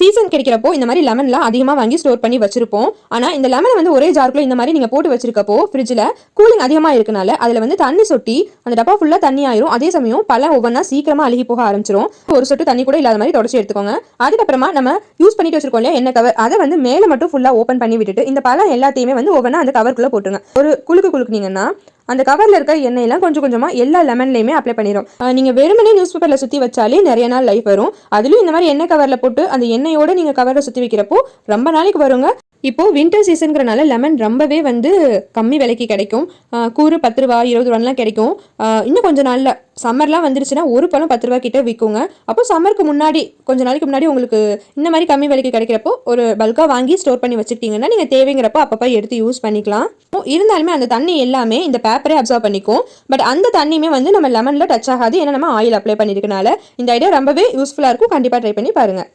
Season கிடைக்கிறப்போ இந்த மாதிரி லெமன்லாம் அதிகமாக வாங்கி ஸ்டோர் பண்ணி வச்சிருப்போம். ஆனால் இந்த லெமனை வந்து ஒரே ஜார்க்குள்ள இந்த மாதிரி நீங்கள் போட்டு வச்சிருக்கப்போ ஃப்ரிட்ஜில் கூலிங் அதிகமாக இருக்கனால அதில் வந்து தண்ணி சொட்டி அந்த டப்பா ஃபுல்லாக தண்ணி ஆயிரும். அதே சமயம் பழம் ஒவ்வொன்றா சீக்கிரமாக அழுகி போக ஆரம்பிச்சிரும். ஒரு சொட்டு தண்ணி கூட இல்லாத மாதிரி தொடச்சி எடுத்துக்கோங்க. அதுக்கப்புறமா நம்ம யூஸ் பண்ணிட்டு வச்சிருக்கோம் இல்லையா என்ன கவர் அதை வந்து மேலே மட்டும் ஃபுல்லாக ஓப்பன் பண்ணி விட்டுட்டு இந்த பழம் எல்லாத்தையுமே வந்து ஒவ்வொன்றா அந்த கவருக்குள்ளே போட்டுருங்க. ஒரு குழுக்கு குழுக்குனீங்கன்னா அந்த கவரில் இருக்க எண்ணெயெல்லாம் கொஞ்சம் கொஞ்சமாக எல்லா லெமன்லையுமே அப்ளை பண்ணிடும் நீங்கள் வெறுமனே நியூஸ் பேப்பரில் சுற்றி வச்சாலே நிறைய நாள் லைஃப் வரும். அதுலேயும் இந்த மாதிரி எண்ணெய் கவரில் போட்டு அந்த எண்ணெயோட நீங்கள் கவரில் சுற்றி வைக்கிறப்போ ரொம்ப நாளைக்கு வருங்க. இப்போது வின்டர் சீசனுங்கிறனால லெமன் ரொம்பவே வந்து கம்மி விலைக்கு கிடைக்கும். கூறு பத்து ரூபா இருபது ரூபாலாம் கிடைக்கும். இன்னும் கொஞ்சம் நாளில் சம்மர்லாம் வந்துருச்சுன்னா ஒரு பழம் பத்து ரூபா கிட்ட விற்குங்க அப்போ சம்மருக்கு முன்னாடி கொஞ்ச நாளைக்கு முன்னாடி உங்களுக்கு இந்த மாதிரி கம்மி விலைக்கு கிடைக்கிறப்போ ஒரு பல்காக வாங்கி ஸ்டோர் பண்ணி வச்சுக்கிட்டிங்கன்னா நீங்கள் தேவைங்கிறப்போ அப்பப்போ எடுத்து யூஸ் பண்ணிக்கலாம். இருந்தாலுமே அந்த தண்ணி எல்லாமே இந்த பேப்பரே அப்சர்வ் பண்ணிக்கும். பட் அந்த தண்ணியுமே வந்து நம்ம லெமனில் டச் ஆகாது. ஏன்னா நம்ம ஆயில் அப்ளை பண்ணியிருக்கனால இந்த ஐடியா ரொம்பவே யூஸ்ஃபுல்லாக இருக்கும். கண்டிப்பாக ட்ரை பண்ணி பாருங்கள்